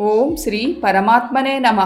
ఓం శ్రీ పరమాత్మనే నమ.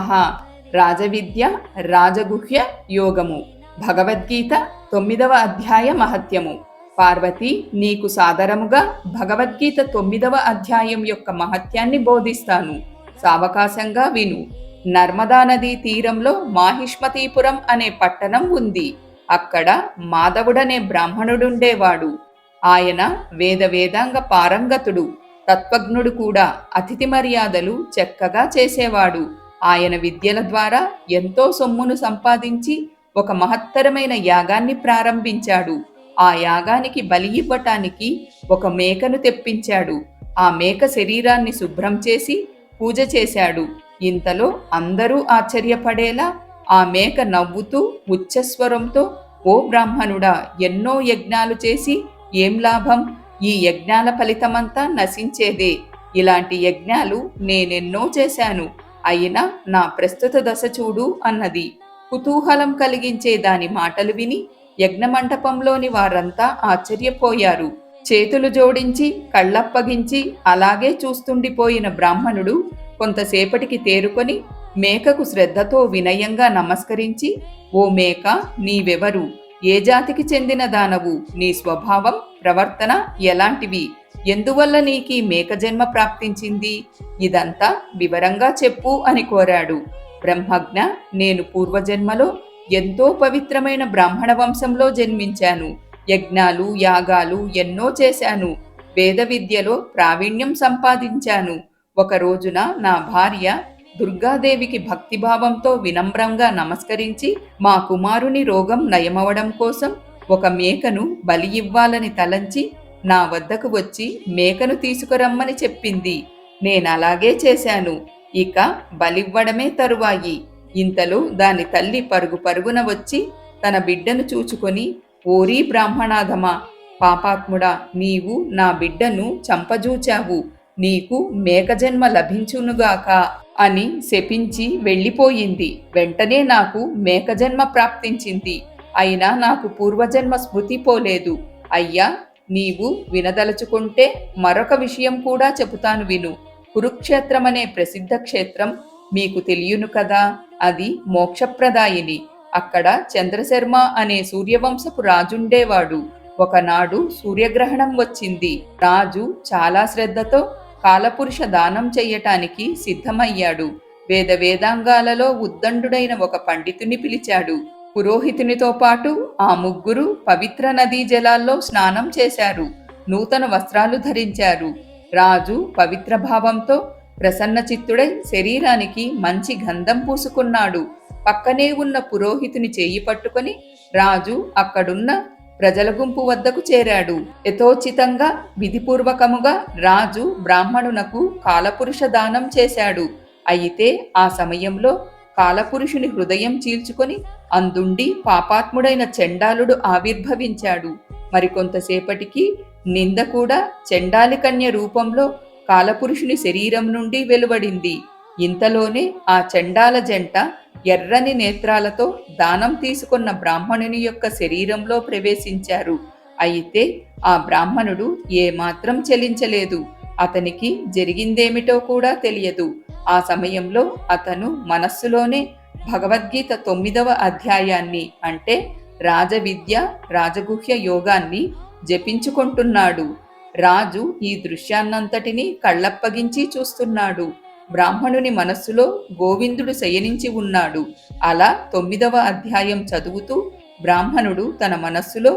రాజవిద్య రాజగుహ్య యోగము. భగవద్గీత తొమ్మిదవ అధ్యాయ మహత్యము. పార్వతి నీకు సాదరముగా భగవద్గీత తొమ్మిదవ అధ్యాయం యొక్క మహత్యాన్ని బోధిస్తాను. సావకాశంగా విను. నర్మదా నదీ తీరంలో మాహిష్మతీపురం అనే పట్టణం ఉంది. అక్కడ మాధవుడనే బ్రాహ్మణుడుండేవాడు. ఆయన వేద వేదాంగ పారంగతుడు. తత్వజ్ఞుడు కూడా అతిథి మర్యాదలు చక్కగా చేసేవాడు. ఆయన విద్యల ద్వారా ఎంతో సొమ్మును సంపాదించి ఒక మహత్తరమైన యాగాన్ని ప్రారంభించాడు. ఆ యాగానికి బలి ఇవ్వటానికి ఒక మేకను తెప్పించాడు. ఆ మేక శరీరాన్ని శుభ్రం చేసి పూజ చేశాడు. ఇంతలో అందరూ ఆశ్చర్యపడేలా ఆ మేక నవ్వుతూ ఉచ్చస్వరంతో ఓ బ్రాహ్మణుడా ఎన్నో యజ్ఞాలు చేసి ఏం లాభం? ఈ యజ్ఞాల ఫలితమంతా నశించేదే. ఇలాంటి యజ్ఞాలు నేనెన్నో చేశాను. అయినా నా ప్రస్తుత దశ చూడు అన్నది. కుతూహలం కలిగించే దాని మాటలు విని యజ్ఞమంటపంలోని వారంతా ఆశ్చర్యపోయారు. చేతులు జోడించి కళ్ళప్పగించి అలాగే చూస్తుండిపోయిన బ్రాహ్మణుడు కొంతసేపటికి తేరుకొని మేకకు శ్రద్ధతో వినయంగా నమస్కరించి ఓ మేక నీవెవరు? ఏ జాతికి చెందిన దానవు? నీ స్వభావం? ప్రవర్తన ఎలాంటివి? ఎందువల్ల నీకీ మేక జన్మ ప్రాప్తించింది? ఇదంతా వివరంగా చెప్పు అని కోరాడు. బ్రహ్మజ్ఞ నేను పూర్వజన్మలో ఎంతో పవిత్రమైన బ్రాహ్మణ వంశంలో జన్మించాను. యజ్ఞాలు యాగాలు ఎన్నో చేశాను. వేద విద్యలో ప్రావీణ్యం సంపాదించాను. ఒక రోజున నా భార్య దుర్గాదేవికి భక్తిభావంతో వినమ్రంగా నమస్కరించి మా కుమారుని రోగం నయమవడం కోసం ఒక మేకను బలి ఇవ్వాలని తలంచి నా వద్దకు వచ్చి మేకను తీసుకురమ్మని చెప్పింది. నేనలాగే చేశాను. ఇక బలివ్వడమే తరువాయి. ఇంతలో దాని తల్లి పరుగు పరుగున వచ్చి తన బిడ్డను చూచుకొని ఓరీ బ్రాహ్మణాధమా పాపాత్ముడా నీవు నా బిడ్డను చంపజూచావు. నీకు మేకజన్మ లభించునుగాక అని శపించి వెళ్ళిపోయింది. వెంటనే నాకు మేకజన్మ ప్రాప్తించింది. అయినా నాకు పూర్వజన్మ స్మృతి పోలేదు. అయ్యా నీవు వినదలుచుకుంటే మరొక విషయం కూడా చెబుతాను విను. కురుక్షేత్రమనే ప్రసిద్ధ క్షేత్రం మీకు తెలియను కదా? అది మోక్షప్రదాయిని. అక్కడ చంద్రశర్మ అనే సూర్యవంశపు రాజుండేవాడు. ఒకనాడు సూర్యగ్రహణం వచ్చింది. రాజు చాలా శ్రద్ధతో కాలపురుష దానం చెయ్యటానికి సిద్ధమయ్యాడు. వేద వేదాంగాలలో ఉద్దండుడైన ఒక పండితుని పిలిచాడు. పురోహితునితో పాటు ఆ ముగ్గురు పవిత్ర నదీ జలాల్లో స్నానం చేశారు. నూతన వస్త్రాలు ధరించారు. రాజు పవిత్ర భావంతో ప్రసన్న చిత్తుడై శరీరానికి మంచి గంధం పూసుకున్నాడు. పక్కనే ఉన్న పురోహితుని చేయి పట్టుకొని రాజు అక్కడున్న ప్రజల గుంపు వద్దకు చేరాడు. యథోచితంగా విధిపూర్వకముగా రాజు బ్రాహ్మణునకు కాలపురుష దానం చేశాడు. అయితే ఆ సమయంలో కాలపురుషుని హృదయం చీల్చుకొని అందుండి పాపాత్ముడైన చండాలుడు ఆవిర్భవించాడు. మరికొంతసేపటికి నింద కూడా చండాలి కన్య రూపంలో కాలపురుషుని శరీరం నుండి వెలువడింది. ఇంతలోనే ఆ చండాల జంట ఎర్రని నేత్రాలతో దానం తీసుకున్న బ్రాహ్మణుని యొక్క శరీరంలో ప్రవేశించారు. అయితే ఆ బ్రాహ్మణుడు ఏమాత్రం చెలించలేదు. అతనికి జరిగిందేమిటో కూడా తెలియదు. ఆ సమయంలో అతను మనస్సులోనే భగవద్గీత తొమ్మిదవ అధ్యాయాన్ని అంటే రాజవిద్య రాజగుహ్య యోగాన్ని జపించుకుంటున్నాడు. రాజు ఈ దృశ్యాన్నంతటినీ కళ్ళప్పగించి చూస్తున్నాడు. బ్రాహ్మణుని మనస్సులో గోవిందుడు శయనించి ఉన్నాడు. అలా తొమ్మిదవ అధ్యాయం చదువుతూ బ్రాహ్మణుడు తన మనస్సులో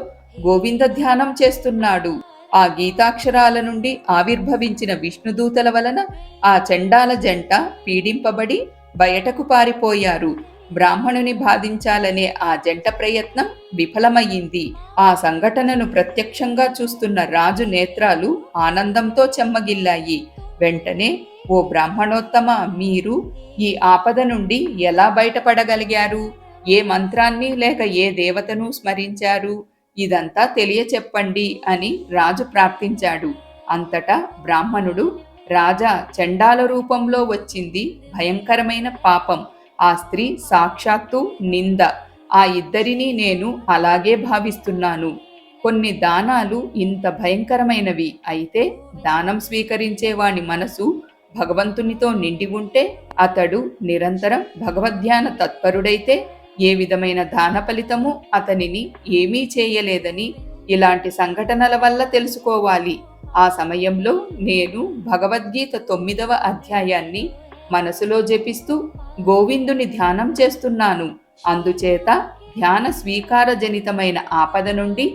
గోవింద ధ్యానం చేస్తున్నాడు. ఆ గీతాక్షరాల నుండి ఆవిర్భవించిన విష్ణుదూతల వలన ఆ చండాల జంట పీడింపబడి బయటకు పారిపోయారు. బ్రాహ్మణుని బాధించాలనే ఆ జంట ప్రయత్నం విఫలమయ్యింది. ఆ సంఘటనను ప్రత్యక్షంగా చూస్తున్న రాజు నేత్రాలు ఆనందంతో చెమ్మగిల్లాయి. వెంటనే ఓ బ్రాహ్మణోత్తమ మీరు ఈ ఆపద నుండి ఎలా బయటపడగలిగారు? ఏ మంత్రాన్ని లేక ఏ దేవతను స్మరించారు? ఇదంతా తెలియచెప్పండి అని రాజు ప్రార్థించాడు. అంతటా బ్రాహ్మణుడు రాజా చండాల రూపంలో వచ్చింది భయంకరమైన పాపం. ఆ స్త్రీ సాక్షాత్తు నింద. ఆ ఇద్దరిని నేను అలాగే భావిస్తున్నాను. కొన్ని దానాలు ఇంత భయంకరమైనవి. అయితే దానం స్వీకరించే వాని మనసు భగవంతునితో నిండి ఉంటే అతడు నిరంతరం భగవద్ధ్యాన తత్పరుడైతే ఏ విధమైన దాన ఫలితము అతనిని ఏమీ చేయలేదని ఇలాంటి సంఘటనల వల్ల తెలుసుకోవాలి. ఆ సమయంలో నేను భగవద్గీత తొమ్మిదవ అధ్యాయాన్ని మనసులో జపిస్తూ గోవిందుని ధ్యానం చేస్తున్నాను. అందుచేత ధ్యాన స్వీకారజనితమైన ఆపద నుండి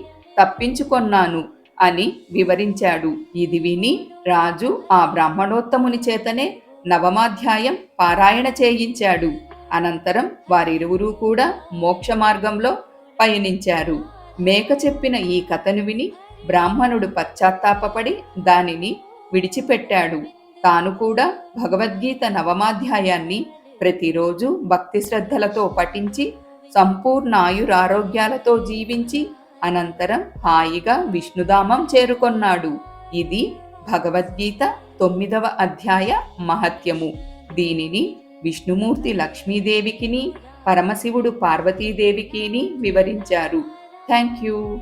తప్పించుకొన్నాను అని వివరించాడు. ఇది విని రాజు ఆ బ్రాహ్మణోత్తముని చేతనే నవమాధ్యాయం పారాయణ చేయించాడు. అనంతరం వారిరువురూ కూడా మోక్ష మార్గంలో పయనించారు. మేక చెప్పిన ఈ కథను విని బ్రాహ్మణుడు పశ్చాత్తాపపడి దానిని విడిచిపెట్టాడు. తాను కూడా భగవద్గీత నవమాధ్యాయాన్ని ప్రతిరోజు భక్తి శ్రద్ధలతో పఠించి సంపూర్ణాయురారోగ్యాలతో జీవించి అనంతరం హాయిగా విష్ణుధామం చేరుకొన్నాడు. ఇది భగవద్గీత తొమ్మిదవ అధ్యాయ మహత్యము. దీనిని విష్ణుమూర్తి లక్ష్మీదేవికిని పరమశివుడు పార్వతీదేవికిని వివరించారు. Thank you